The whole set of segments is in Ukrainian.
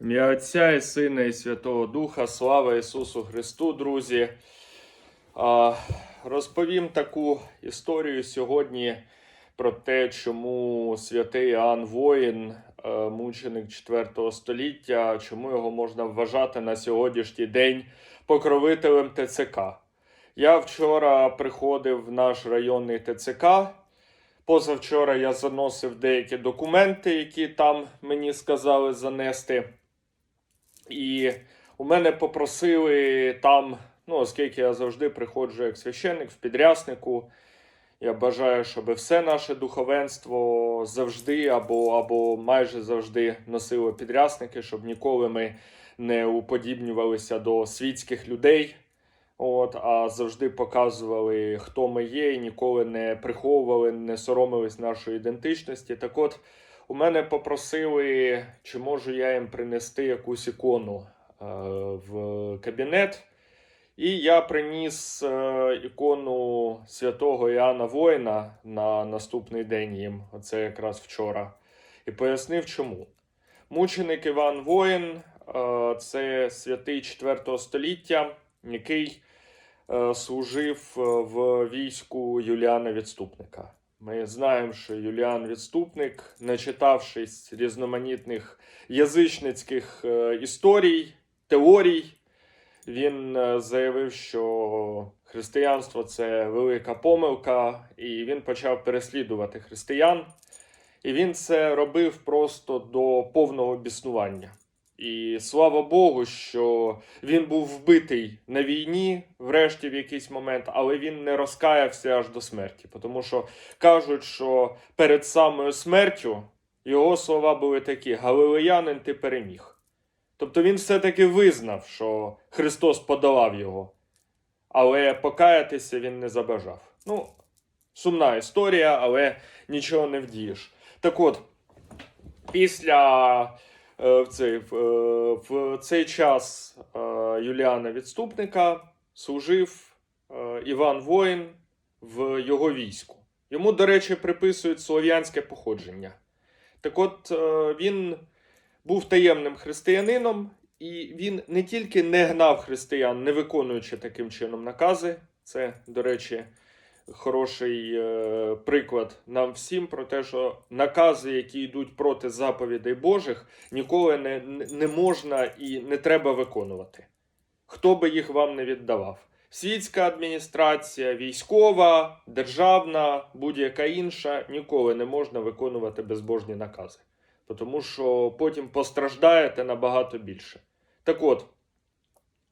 Ім'я Отця і Сина і Святого Духа, слава Ісусу Христу, друзі. Розповім таку історію сьогодні про те, чому святий Іоанн Воїн, е, мученик 4 століття, чому його можна вважати на сьогоднішній день покровителем ТЦК. Я вчора приходив в наш районний ТЦК. Позавчора я заносив деякі документи, які там мені сказали занести. І у мене попросили там, ну, оскільки я завжди приходжу як священник в підряснику, я бажаю, щоб все наше духовенство завжди або, або майже завжди носило підрясники, щоб ніколи ми не уподібнювалися до світських людей. От, а завжди показували, хто ми є, і ніколи не приховували, не соромились нашої ідентичності. Так от, у мене попросили, чи можу я їм принести якусь ікону е, в кабінет. І я приніс е, ікону святого Іоанна Воїна на наступний день їм, оце якраз вчора, і пояснив чому. Мученик Іван Воїн е, це святий 4 століття, який служив в війську Юліана Відступника. Ми знаємо, що Юліан Відступник, начитавшись різноманітних язичницьких е, історій, теорій, він е, заявив, що християнство це велика помилка, і він почав переслідувати християн. І він це робив просто до повного біснування. І слава Богу, що він був вбитий на війні, врешті в якийсь момент, але він не розкаявся аж до смерті. Тому що кажуть, що перед самою смертю його слова були такі: Галилеянин, ти переміг. Тобто він все-таки визнав, що Христос подолав його, але покаятися він не забажав. Ну, сумна історія, але нічого не вдієш. Так от, після в цей, в, е, цей час е, Юліана Відступника служив е, Іван Воїн в його війську. Йому, до речі, приписують слов'янське походження. Так от е, він був таємним християнином, і він не тільки не гнав християн, не виконуючи таким чином накази. Це, до речі, хороший е, приклад нам всім про те, що накази, які йдуть проти заповідей Божих, ніколи не, не можна і не треба виконувати. Хто би їх вам не віддавав. Світська адміністрація, військова, державна, будь-яка інша, ніколи не можна виконувати безбожні накази. Тому що потім постраждаєте набагато більше. Так от,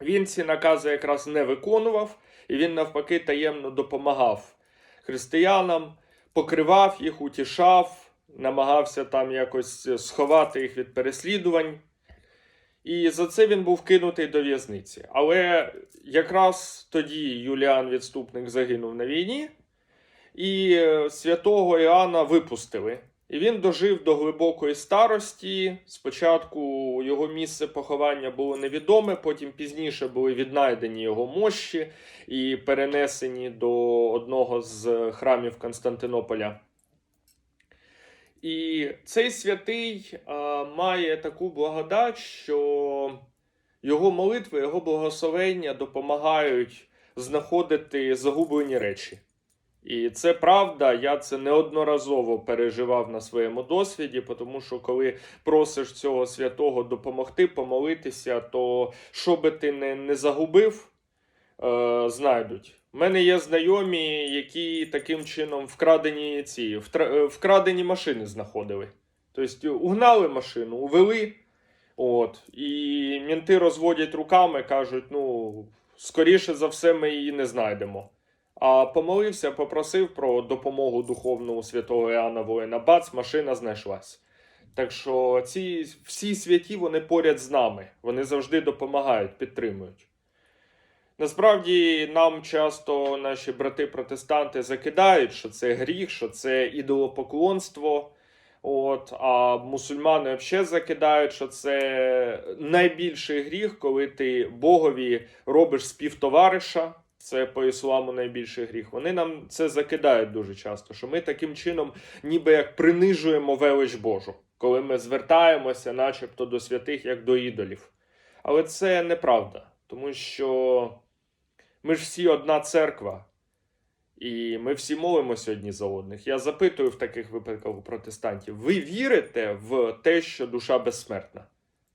він ці накази якраз не виконував, і він навпаки таємно допомагав християнам, покривав їх, утішав, намагався там якось сховати їх від переслідувань. І за це він був кинутий до в'язниці. Але якраз тоді Юліан Відступник загинув на війні, і е, святого Іоанна випустили. І він дожив до глибокої старості. Спочатку його місце поховання було невідоме, потім пізніше були віднайдені його мощі і перенесені до одного з храмів Константинополя. І цей святий а, має таку благодать, що його молитви, його благословення допомагають знаходити загублені речі. І це правда, я це неодноразово переживав на своєму досвіді, тому що коли просиш цього святого допомогти, помолитися, то що би ти не, не загубив, е, знайдуть. У мене є знайомі, які таким чином вкрадені ці е, вкрадені машини знаходили. Тобто угнали машину, увели. От, і мінти розводять руками, кажуть: ну, скоріше за все, ми її не знайдемо. А помолився, попросив про допомогу духовного святого Іоанна Воїна. Бац, машина знайшлась. Так що ці всі святі вони поряд з нами. Вони завжди допомагають, підтримують. Насправді нам часто наші брати-протестанти закидають, що це гріх, що це ідолопоклонство. От, а мусульмани взагалі закидають, що це найбільший гріх, коли ти Богові робиш співтовариша. Це по ісламу найбільший гріх. Вони нам це закидають дуже часто, що ми таким чином ніби як принижуємо велич Божу. коли ми звертаємося, начебто, до святих як до ідолів. Але це неправда, тому що ми ж всі одна церква, і ми всі молимося одні за одних. Я запитую в таких випадках у протестантів: ви вірите в те, що душа безсмертна?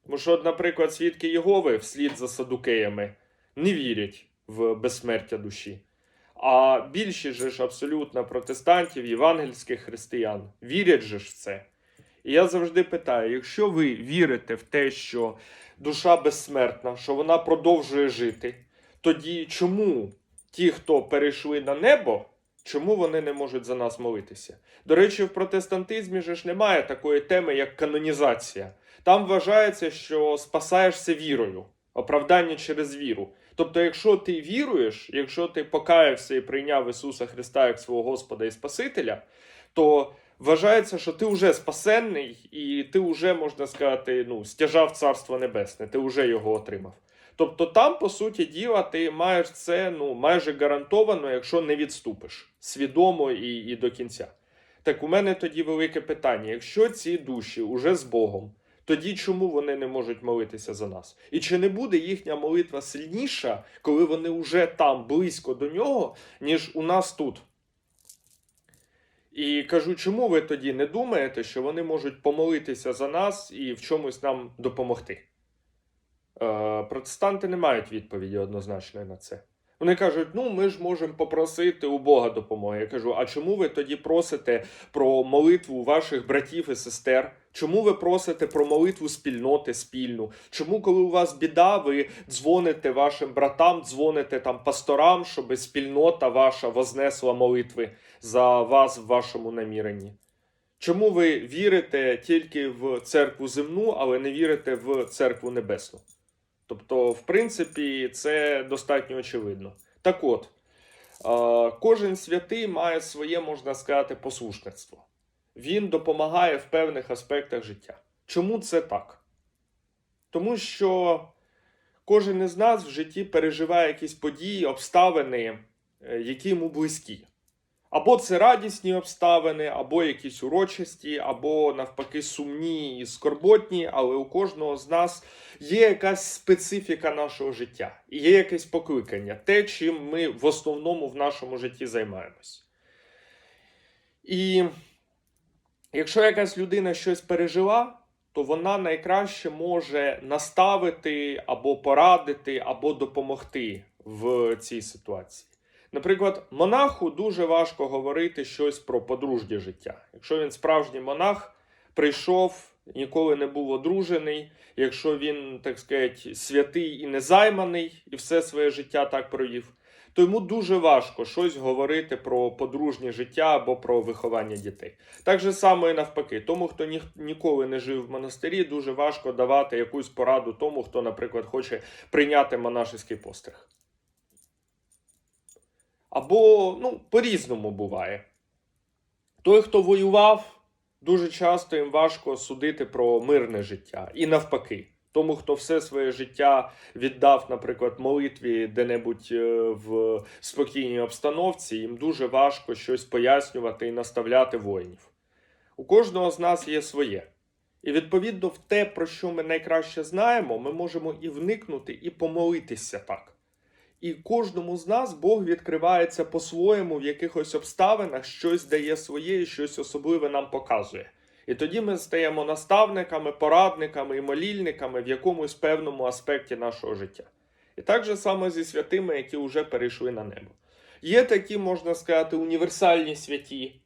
Тому що, наприклад, свідки Єгови вслід за садукеями не вірять в безсмертя душі. А більшість ж абсолютно протестантів, євангельських християн вірять же ж в це. І я завжди питаю: якщо ви вірите в те, що душа безсмертна, що вона продовжує жити, тоді чому ті, хто перейшли на небо, чому вони не можуть за нас молитися? До речі, в протестантизмі ж немає такої теми, як канонізація. Там вважається, що спасаєшся вірою, оправдання через віру. Тобто, якщо ти віруєш, якщо ти покаявся і прийняв Ісуса Христа як свого Господа і Спасителя, то вважається, що ти вже спасенний, і ти вже, можна сказати, ну, стяжав Царство Небесне, ти вже його отримав. Тобто там, по суті діла, ти маєш це ну, майже гарантовано, якщо не відступиш свідомо і, і до кінця. Так у мене тоді велике питання: якщо ці душі уже з Богом, тоді чому вони не можуть молитися за нас? І чи не буде їхня молитва сильніша, коли вони вже там близько до нього, ніж у нас тут? І кажу, чому ви тоді не думаєте, що вони можуть помолитися за нас і в чомусь нам допомогти? Е, протестанти не мають відповіді однозначної на це. Вони кажуть: ну ми ж можемо попросити у Бога допомоги. Я кажу, а чому ви тоді просите про молитву ваших братів і сестер? Чому ви просите про молитву спільноти спільну? Чому, коли у вас біда, ви дзвоните вашим братам, дзвоните там пасторам, щоб спільнота ваша вознесла молитви за вас в вашому наміренні? Чому ви вірите тільки в церкву земну, але не вірите в церкву небесну? Тобто, в принципі, це достатньо очевидно. Так от, кожен святий має своє, можна сказати, послушництво. Він допомагає в певних аспектах життя. Чому це так? Тому що кожен із нас в житті переживає якісь події, обставини, е, які йому близькі. Або це радісні обставини, або якісь урочисті, або навпаки сумні і скорботні, але у кожного з нас є якась специфіка нашого життя, і є якесь покликання, те, чим ми в основному в нашому житті займаємось. І якщо якась людина щось пережила, то вона найкраще може наставити або порадити, або допомогти в цій ситуації. Наприклад, монаху дуже важко говорити щось про подружнє життя. Якщо він справжній монах, прийшов, ніколи не був одружений, якщо він, так сказати, святий і незайманий, і все своє життя так провів, то йому дуже важко щось говорити про подружнє життя або про виховання дітей. Так же само і навпаки, тому, хто ні, ніколи не жив в монастирі, дуже важко давати якусь пораду тому, хто, наприклад, хоче прийняти монашеський постриг. Або, ну, по-різному буває. Той, хто воював, дуже часто їм важко судити про мирне життя. І навпаки, тому, хто все своє життя віддав, наприклад, молитві де-небудь е, в спокійній обстановці, їм дуже важко щось пояснювати і наставляти воїнів. У кожного з нас є своє. І відповідно в те, про що ми найкраще знаємо, ми можемо і вникнути, і помолитися так. І кожному з нас Бог відкривається по-своєму в якихось обставинах, щось дає своє і щось особливе нам показує. І тоді ми стаємо наставниками, порадниками і молільниками в якомусь певному аспекті нашого життя. І так же само зі святими, які вже перейшли на небо. Є такі, можна сказати, універсальні святі,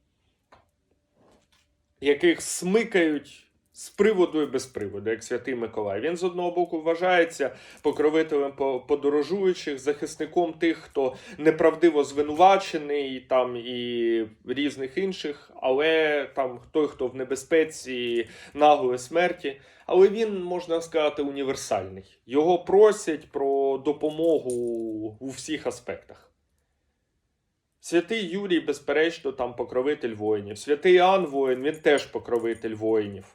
яких смикають з приводу і без приводу, як святий Миколай. Він з одного боку вважається покровителем подорожуючих, захисником тих, хто неправдиво звинувачений, там і різних інших, але там той, хто в небезпеці наглої смерті. Але він, можна сказати, універсальний. Його просять про допомогу у всіх аспектах. Святий Юрій, безперечно, там покровитель воїнів. Святий Іоанн воїн, він теж покровитель воїнів.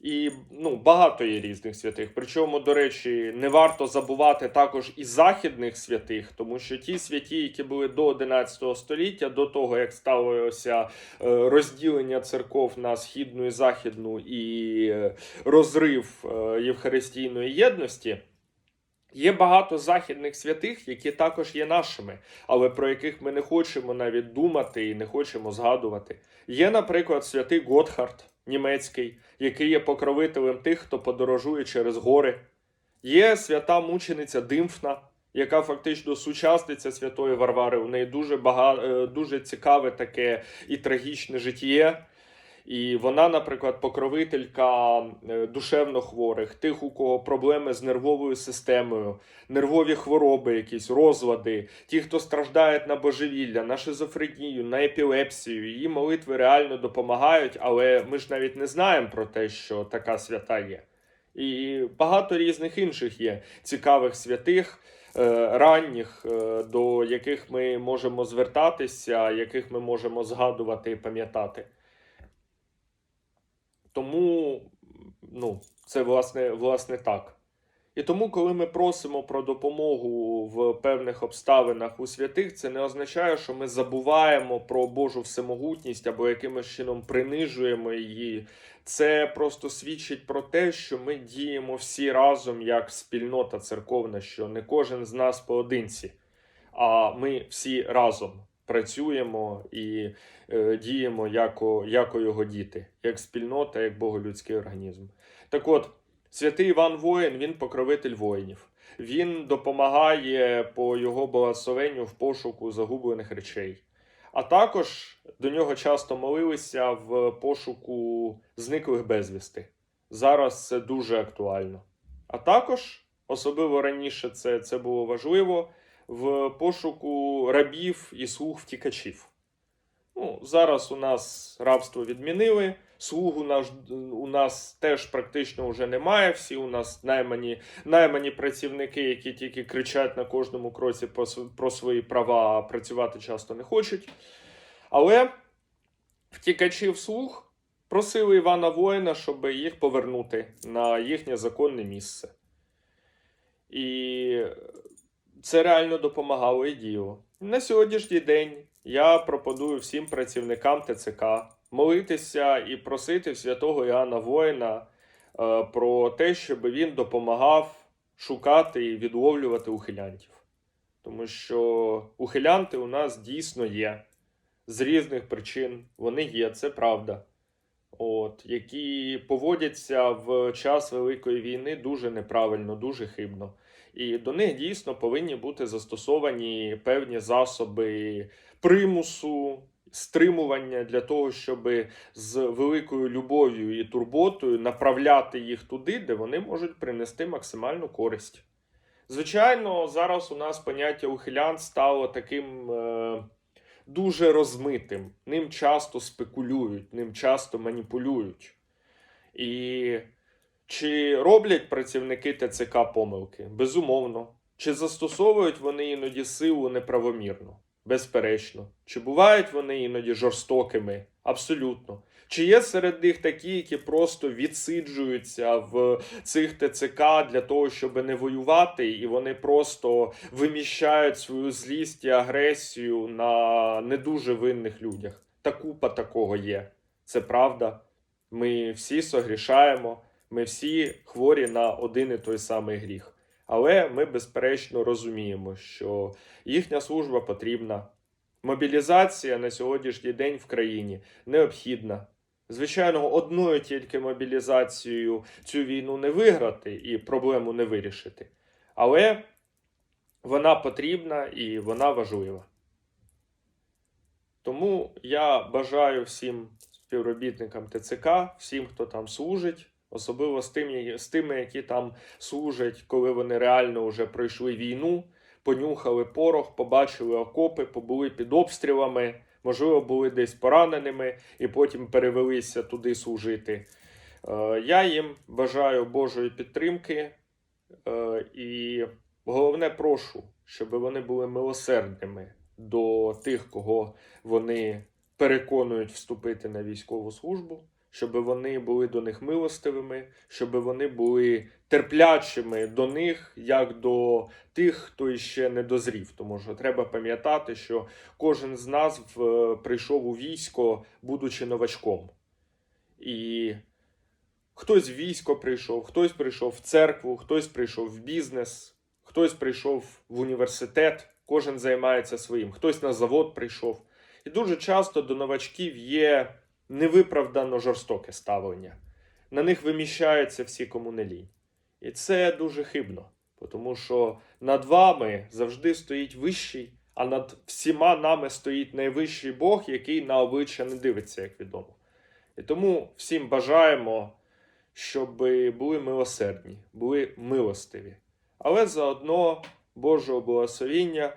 І ну, багато є різних святих. Причому, до речі, не варто забувати також і західних святих, тому що ті святі, які були до 11 століття, до того як сталося е, розділення церков на східну і західну і е, розрив е, євхаристійної єдності. Є багато західних святих, які також є нашими, але про яких ми не хочемо навіть думати і не хочемо згадувати. Є, наприклад, святий Готхард німецький, який є покровителем тих, хто подорожує через гори. Є свята мучениця Димфна, яка фактично сучасниця святої Варвари. У неї дуже багато, дуже цікаве таке і трагічне життя. І вона, наприклад, покровителька е, душевно хворих, тих, у кого проблеми з нервовою системою, нервові хвороби, якісь розлади, ті, хто страждають на божевілля, на шизофренію, на епілепсію. Її молитви реально допомагають, але ми ж навіть не знаємо про те, що така свята є. І багато різних інших є цікавих святих. е, Ранніх, е, до яких ми можемо звертатися, яких ми можемо згадувати і пам'ятати. Тому ну, це власне, власне так. І тому, коли ми просимо про допомогу в певних обставинах у святих, це не означає, що ми забуваємо про Божу всемогутність або якимось чином принижуємо її. Це просто свідчить про те, що ми діємо всі разом як спільнота церковна, що не кожен з нас поодинці, а ми всі разом працюємо і е, діємо яко, яко його діти, як спільнота, як боголюдський організм. Так от, святий Іван Воїн, він покровитель воїнів. Він допомагає по його благословенню в пошуку загублених речей. А також до нього часто молилися в пошуку зниклих безвісти. Зараз це дуже актуально. А також, особливо раніше це, це було важливо, в пошуку рабів і слуг втікачів. Ну, зараз у нас рабство відмінили, слуг у нас, у нас теж практично вже немає. Всі у нас наймані, наймані працівники, які тільки кричать на кожному кроці про, про свої права, а працювати часто не хочуть. Але втікачів слуг просили Івана Воїна, щоб їх повернути на їхнє законне місце. І це реально допомагало і діло. На сьогоднішній день я пропоную всім працівникам ТЦК молитися і просити святого Іоанна Воїна е, про те, щоб він допомагав шукати і відловлювати ухилянтів. Тому що ухилянти у нас дійсно є з різних причин. Вони є, це правда. От, які поводяться в час Великої війни дуже неправильно, дуже хибно. І до них дійсно повинні бути застосовані певні засоби примусу, стримування для того, щоб з великою любов'ю і турботою направляти їх туди, де вони можуть принести максимальну користь. Звичайно, зараз у нас поняття ухилян стало таким е, дуже розмитим. Ним часто спекулюють, ним часто маніпулюють. І чи роблять працівники ТЦК помилки? Безумовно. Чи застосовують вони іноді силу неправомірно? Безперечно. Чи бувають вони іноді жорстокими? Абсолютно. Чи є серед них такі, які просто відсиджуються в цих ТЦК для того, щоб не воювати, і вони просто виміщають свою злість і агресію на не дуже винних людях? Та купа такого є. Це правда. Ми всі согрішаємо. Ми всі хворі на один і той самий гріх. Але ми, безперечно, розуміємо, що їхня служба потрібна. Мобілізація на сьогоднішній день в країні необхідна. Звичайно, одною тільки мобілізацією цю війну не виграти і проблему не вирішити. Але вона потрібна і вона важлива. Тому я бажаю всім співробітникам ТЦК, всім, хто там служить, особливо з, тим, з тими, які там служать, коли вони реально вже пройшли війну, понюхали порох, побачили окопи, побули під обстрілами, можливо, були десь пораненими і потім перевелися туди служити. Е, Я їм бажаю Божої підтримки е, і головне прошу, щоб вони були милосердними до тих, кого вони переконують вступити на військову службу, щоб вони були до них милостивими, щоб вони були терплячими до них, як до тих, хто іще не дозрів. Тому що треба пам'ятати, що кожен з нас в- прийшов у військо, будучи новачком. І хтось в військо прийшов, хтось прийшов в церкву, хтось прийшов в бізнес, хтось прийшов в університет, кожен займається своїм, хтось на завод прийшов. І дуже часто до новачків є невиправдано жорстоке ставлення. На них виміщаються всі кому. І це дуже хибно, тому що над вами завжди стоїть вищий, а над всіма нами стоїть найвищий Бог, який на обличчя не дивиться, як відомо. І тому всім бажаємо, щоб були милосердні, були милостиві, але заодно Божого благословіння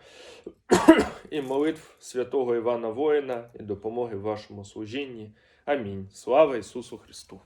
і молитв святого Івана Воїна і допомоги в вашому служінні. Амінь. Слава Ісусу Христу!